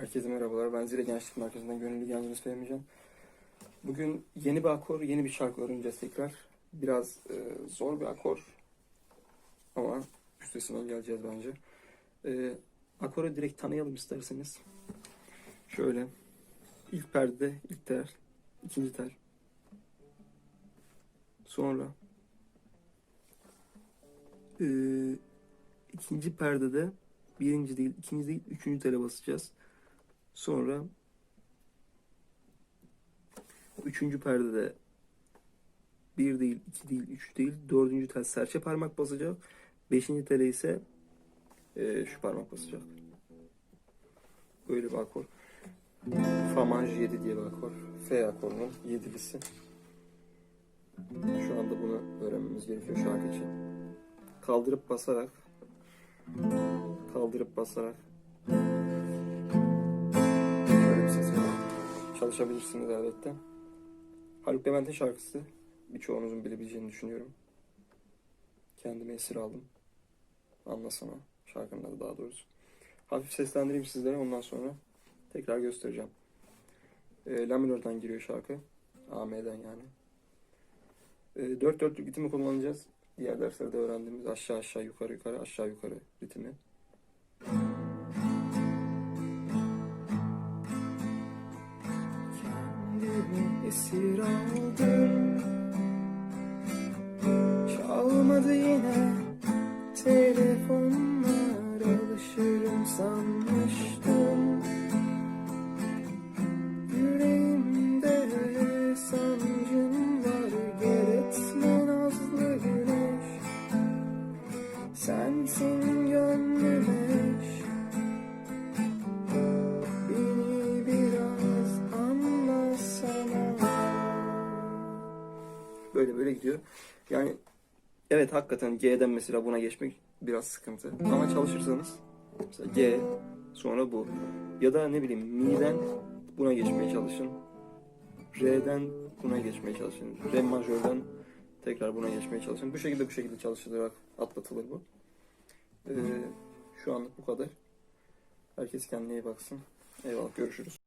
Herkese merhabalar. Ben Zile Gençlik Merkezi'nden Gönüllü Genciniz Fehmican. Bugün yeni bir akor, yeni bir şarkı öğreneceğiz tekrar. Biraz e, zor bir akor ama üstesinden geleceğiz bence. E, akoru direkt tanıyalım isterseniz. Şöyle. İlk perde, ilk tel, ikinci tel. Sonra e, ikinci perdede birinci değil, ikinci değil, üçüncü tele basacağız. Sonra üçüncü perdede bir değil, iki değil, üç değil, dördüncü tel serçe parmak basacak. Beşinci tele ise e, şu parmak basacak. Böyle bir akor. Fa majör 7 diye bir akor. F akorunun yedilisi. Şu anda bunu öğrenmemiz gerekiyor şarkı için. Kaldırıp basarak kaldırıp basarak Çalışabilirsiniz elbette. Haluk Levent'in şarkısı. Birçoğunuzun bilebileceğini düşünüyorum. Kendime esir aldım. Anlasana. Şarkının adı daha doğrusu. Hafif seslendireyim sizlere ondan sonra tekrar göstereceğim. E, La minörden giriyor şarkı. AM'den yani. E, 4 4 ritmi kullanacağız. Diğer derslerde öğrendiğimiz aşağı aşağı yukarı yukarı aşağı yukarı ritmi. Esir aldım Çalmadı yine Telefonlar alışırım sanmıştım. Yüreğimde sancın var Gel etme nazlı güneş. Sensin gönlüm Böyle böyle gidiyor. Yani evet hakikaten G'den mesela buna geçmek biraz sıkıntı. Ama çalışırsanız mesela G sonra bu. Ya da ne bileyim mi'den buna geçmeye çalışın. Re'den buna geçmeye çalışın. Re majörden tekrar buna geçmeye çalışın. Bu şekilde bu şekilde çalışılarak atlatılır bu. Ee, şu anlık bu kadar. Herkes kendine iyi baksın. Eyvallah görüşürüz.